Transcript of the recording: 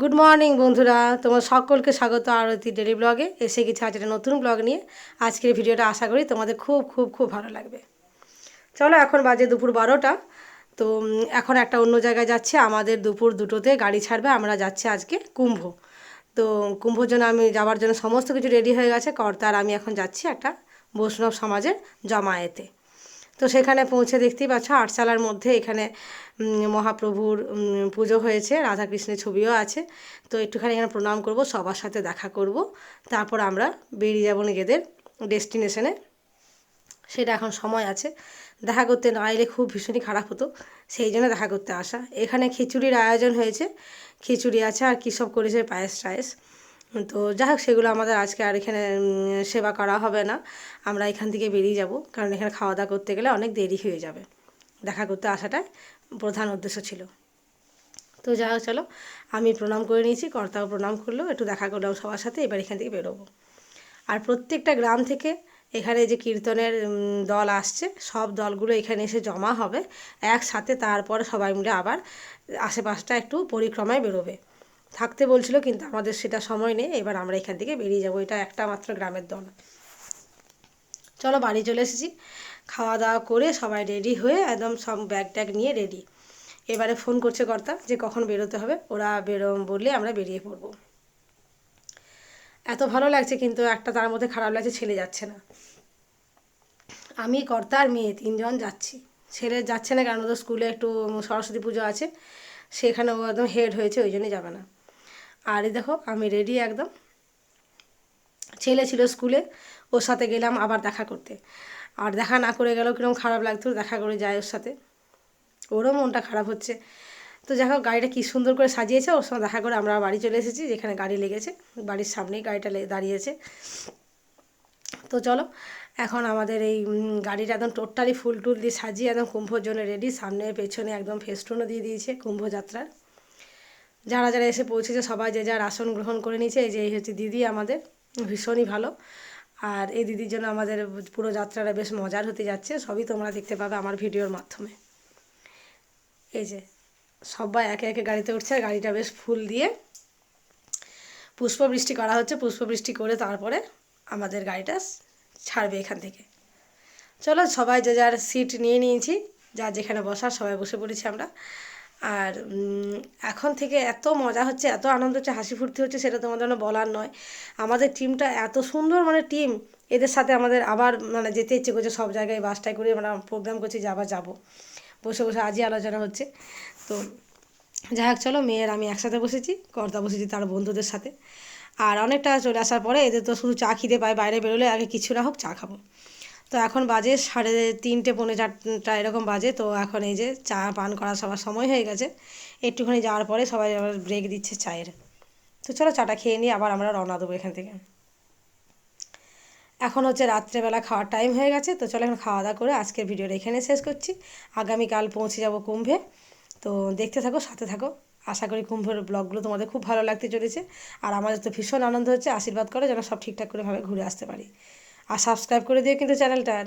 Good morning বন্ধুরা। তোমার সকলকে স্বাগত আরতি ডেলি ব্লগে এসে গেছে আজ একটা নতুন ব্লগ নিয়ে। আজকের ভিডিওটা আশা করি তোমাদের খুব খুব খুব ভালো লাগবে। চলো, এখন বাজে দুপুর বারোটা। তো এখন একটা অন্য জায়গায় যাচ্ছে। আমাদের দুপুর দুটোতে গাড়ি ছাড়বে। আমরা যাচ্ছি আজকে কুম্ভ। তো, কুম্ভর জন্য আমি যাওয়ার জন্য সমস্ত কিছু রেডি হয়ে গেছে। কর্তার আমি এখন যাচ্ছি একটা বৈষ্ণব সমাজের জমায়েতে। তো সেখানে পৌঁছে দেখতেই পাচ্ছ আটচালার মধ্যে এখানে মহাপ্রভুর পুজো হয়েছে, রাধাকৃষ্ণের ছবিও আছে। তো একটুখানি এখানে প্রণাম করব, সবার সাথে দেখা করব। তারপর আমরা বেরিয়ে যাব নিজেদের ডেস্টিনেশনে। সেটা এখন সময় আছে। দেখা করতে না এলে খুব ভীষণই খারাপ হতো। সেই জন্য দেখা করতে আসা। এখানে খিচুড়ির আয়োজন হয়েছে। খিচুড়ি আছে আর কী সব করেছে পায়েস টায়েস তো যাই হোক, সেগুলো আমাদের আজকে আর এখানে সেবা করা হবে না। আমরা এখান থেকে বেরিয়ে যাব, কারণ এখানে খাওয়া দাওয়া করতে গেলে অনেক দেরি হয়ে যাবে। দেখা করতে আসাটাই প্রধান উদ্দেশ্য ছিল। তো যাই হোক, চলো, আমি প্রণাম করে নিয়েছি, কর্তাও প্রণাম করল, একটু দেখা করলাম সবার সাথে, এবার এখান থেকে বেরোবো। আর প্রত্যেকটা গ্রাম থেকে এখানে যে কীর্তনের দল আসছে, সব দলগুলো এখানে এসে জমা হবে, একসাথে তারপরে সবাই মিলে আবার আশেপাশটা একটু পরিক্রমায় বেরোবে। থাকতে বলছিল, কিন্তু আমাদের সেটা সময় নেই, এবার আমরা এখান থেকে বেরিয়ে যাব। এটা একটা মাত্র গ্রামের দল। চলো বাড়ি চলে এসেছি। খাওয়া দাওয়া করে সবাই রেডি হয়ে একদম সব ব্যাগ ট্যাগ নিয়ে রেডি এবারে ফোন করছে কর্তা যে কখন বেরোতে হবে। ওরা বেরো বললে আমরা বেরিয়ে পড়ব। এত ভালো লাগছে, কিন্তু একটা তার মধ্যে খারাপ লাগছে, ছেলে যাচ্ছে না। আমি, কর্তা আর মেয়ে তিনজন যাচ্ছি। ছেলে যাচ্ছে না কারণ ওদের স্কুলে একটু সরস্বতী পুজো আছে। সেখানে ও একদম হেড হয়েছে, ওই জন্যই যাবে না। আর এই দেখো, আমি রেডি একদম। ছেলে ছিল স্কুলে ওর সাথে গেলাম আবার দেখা করতে। আর দেখা না করে গেলেও কীরকম খারাপ লাগতো, দেখা করে যায় ওর সাথে। ওরও মনটা খারাপ হচ্ছে। তো যাই হোক, গাড়িটা কী সুন্দর করে সাজিয়েছে, ওর সঙ্গে দেখা করে আমরা বাড়ি চলে এসেছি, যেখানে গাড়ি লেগেছে। বাড়ির সামনেই গাড়িটা দাঁড়িয়েছে। তো চলো, এখন আমাদের এই গাড়িটা একদম টোটালি ফুল টুল দিয়ে সাজিয়ে একদম কুম্ভর জন্য রেডি সামনে পেছনে একদম ফেস্টুনও দিয়ে দিয়েছে কুম্ভযাত্রার। যারা যারা এসে পৌঁছেছে সবাই যে যার আসন গ্রহণ করে নিয়েছে, এই যে এই হচ্ছে দিদি আমাদের, ভীষণই ভালো। আর এই দিদির জন্য আমাদের পুরো যাত্রাটা বেশ মজার হতে যাচ্ছে, সবই তোমরা দেখতে পাবে আমার ভিডিওর মাধ্যমে। এই যে সবাই একে একে গাড়িতে উঠছে আর গাড়িটা বেশ ফুল দিয়ে পুষ্পবৃষ্টি করা হচ্ছে। পুষ্পবৃষ্টি করে তারপরে আমাদের গাড়িটা ছাড়বে এখান থেকে। চলো সবাই যে যার সিট নিয়ে নিয়েছি, যার যেখানে বসার সবাই বসে পড়েছি আমরা। আর এখন থেকে এত মজা হচ্ছে, এত আনন্দ হচ্ছে, হাসি ফুর্তি হচ্ছে, সেটা তোমাদের জন্য বলার নয়। আমাদের টিমটা এত সুন্দর মানে টিম এদের সাথে আমাদের আবার মানে যেতে ইচ্ছে করছে, সব জায়গায় বাসটায় করে আমরা প্রোগ্রাম করছি যে আবার যাব। বসে বসে আজই আলোচনা হচ্ছে। তো যাই হোক, চলো, মেয়ের আমি একসাথে বসেছি, কর্তা বসেছি তার বন্ধুদের সাথে। আর অনেকটা চলে আসার পরে এদের তো শুধু চা খিদে পায়, বাইরে বেরোলে আগে কিছু না হোক, চা খাব। তো এখন বাজে সাড়ে তিনটে, পৌনে চারটা এরকম বাজে। তো এখন এই যে চা পান করার সবার সময় হয়ে গেছে। একটুখানি যাওয়ার পরে সবাই আবার ব্রেক দিচ্ছে চায়ের। তো চলো চাটা খেয়ে নিয়ে আবার আমরা রওনা দেবো এখান থেকে। এখন হচ্ছে রাত্রেবেলা খাওয়ার টাইম হয়ে গেছে। তো চলো এখন খাওয়া দাওয়া করে আজকের ভিডিওটা এখানে শেষ করছি। আগামীকাল পৌঁছে যাব কুম্ভে। তো দেখতে থাকো, সাথে থাকো। আশা করি কুম্ভের ব্লগগুলো তোমাদের খুব ভালো লাগতে চলেছে। আর আমাদের তো ভীষণ আনন্দ হচ্ছে। আশীর্বাদ করে যেন সব ঠিকঠাক করে ভাবে ঘুরে আসতে পারি। আর সাবস্ক্রাইব করে দিও কিন্তু চ্যানেলটার